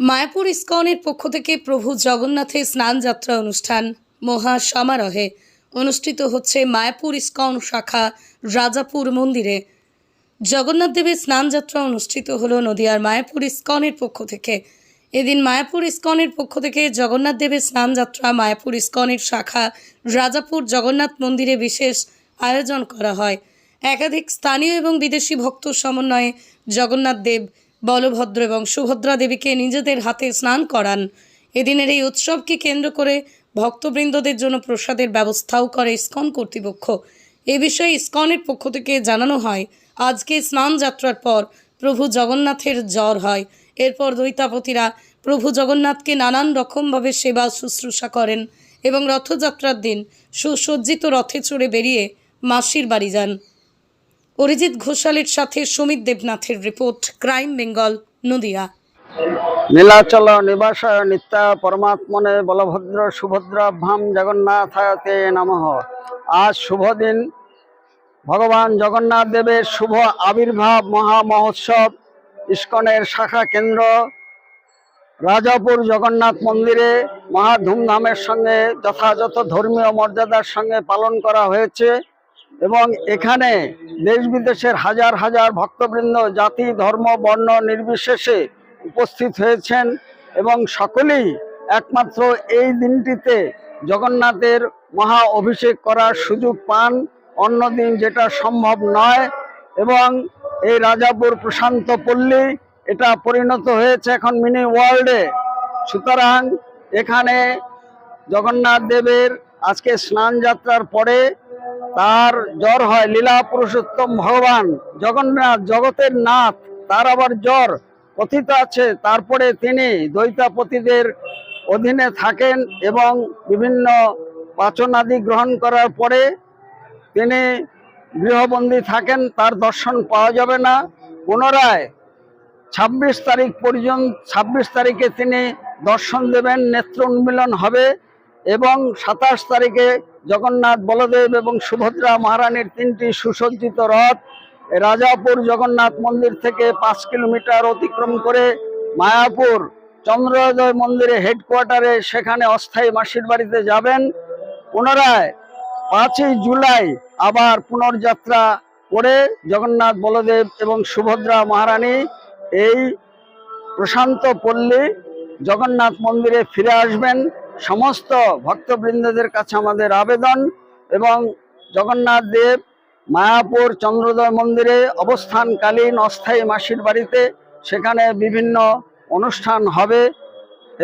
মায়াপুর ইস্কনের পক্ষ থেকে প্রভু জগন্নাথের স্নান যাত্রা অনুষ্ঠান মহা সমারোহে অনুষ্ঠিত হচ্ছে মায়াপুর ইস্কন শাখা রাজাপুর মন্দিরে। জগন্নাথ দেবের স্নান যাত্রা অনুষ্ঠিত হলো নদিয়ার মায়াপুর ইস্কনের পক্ষ থেকে। এদিন মায়াপুর ইস্কনের পক্ষ থেকে জগন্নাথ দেবের স্নান যাত্রা মায়াপুর ইস্কনের শাখা রাজাপুর জগন্নাথ মন্দিরে বিশেষ আয়োজন করা হয়। একাধিক স্থানীয় এবং বিদেশি ভক্ত সমন্বয়ে জগন্নাথ দেব বলভদ্র এবং সুভদ্রা দেবীকে নিজেদের হাতে স্নান করান। এদিনের এই উৎসবকে কেন্দ্র করে ভক্তবৃন্দদের জন্য প্রসাদের ব্যবস্থাও করে ইস্কন কর্তৃপক্ষ। এ বিষয়ে ইস্কনের পক্ষ থেকে জানানো হয়, আজকে স্নান যাত্রার পর প্রভু জগন্নাথের জ্বর হয়। এরপর দৈতাপতিরা প্রভু জগন্নাথকে নানান রকমভাবে সেবা শুশ্রূষা করেন এবং রথযাত্রার দিন সুসজ্জিত রথে চড়ে বেরিয়ে মাসির বাড়ি যান। অরিজিৎ ঘোষালের সাথে সুমিত দেবনাথের রিপোর্ট, ক্রাইম বেঙ্গল, নদিয়া। নীলাচল নিবাসায় নিত্যা পরমাত্মনে বলভদ্র সুভদ্রাভ্যাম জগন্নাথায়তে নমঃ। আজ শুভ দিন। ভগবান জগন্নাথ দেবের শুভ আবির্ভাব মহা মহোৎসব ইস্কনের শাখা কেন্দ্র, রাজাপুর জগন্নাথ মন্দিরে মহা ধুমধামের সঙ্গে যথাযথ ধর্মীয় মর্যাদার সঙ্গে পালন করা হয়েছে। এবং এখানে দেশ বিদেশের হাজার হাজার ভক্তবৃন্দ, জাতি, ধর্ম, বর্ণ নির্বিশেষে উপস্থিত হয়েছেন এবং সকলেই একমাত্র এই দিনটিতে জগন্নাথের মহা অভিষেক করার সুযোগ পান। অন্য দিন যেটা সম্ভব নয় এবং এই রাজাপুর প্রশান্ত পল্লী, এটা পরিণত হয়েছে এখন মিনি ওয়ার্ল্ডে। সুতরাং এখানে জগন্নাথ দেবের আজকে স্নান যাত্রার পরে তার জ্বর হয়, লীলা পুরুষোত্তম ভগবান, জগন্নাথ, জগতের নাথ, তার আবার জ্বর কথিত আছে। তারপরে তিনি দৈতাপতিদের অধীনে থাকেন এবং বিভিন্ন পাচনাদি গ্রহণ করার পরে তিনি গৃহবন্দী থাকেন, তার দর্শন পাওয়া যাবে না। পুনরায় ছাব্বিশ তারিখ পর্যন্ত, ছাব্বিশ তারিখে তিনি দর্শন দেবেন, নেত্র উন্মিলন হবে। এবং সাতাশ তারিখে জগন্নাথ বলদেব এবং সুভদ্রা মহারানীর তিনটি সুসজ্জিত রথ রাজাপুর জগন্নাথ মন্দির থেকে পাঁচ কিলোমিটার অতিক্রম করে মায়াপুর চন্দ্রোদয় মন্দিরে হেডকোয়ার্টারে সেখানে অস্থায়ী মাসির বাড়িতে যাবেন। পুনরায় পাঁচই জুলাই আবার পুনর্যাত্রা করে জগন্নাথ বলদেব এবং সুভদ্রা মহারানী এই প্রশান্ত পল্লী জগন্নাথ মন্দিরে ফিরে আসবেন। সমস্ত ভক্তবৃন্দদের কাছে আমাদের আবেদন এবং জগন্নাথ দেব মায়াপুর চন্দ্রোদয় মন্দিরে অবস্থানকালীন অস্থায়ী মাসির বাড়িতে সেখানে বিভিন্ন অনুষ্ঠান হবে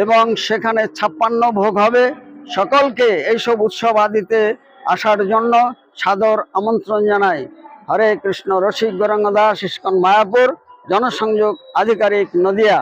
এবং সেখানে ছাপ্পান্ন ভোগ হবে। সকলকে এইসব উৎসব আদিতে আসার জন্য সাদর আমন্ত্রণ জানাই। হরে কৃষ্ণ, রসিক গৌরাঙ্গ দাস, ইস্কন মায়াপুর, জনসংযোগ আধিকারিক নদিয়া।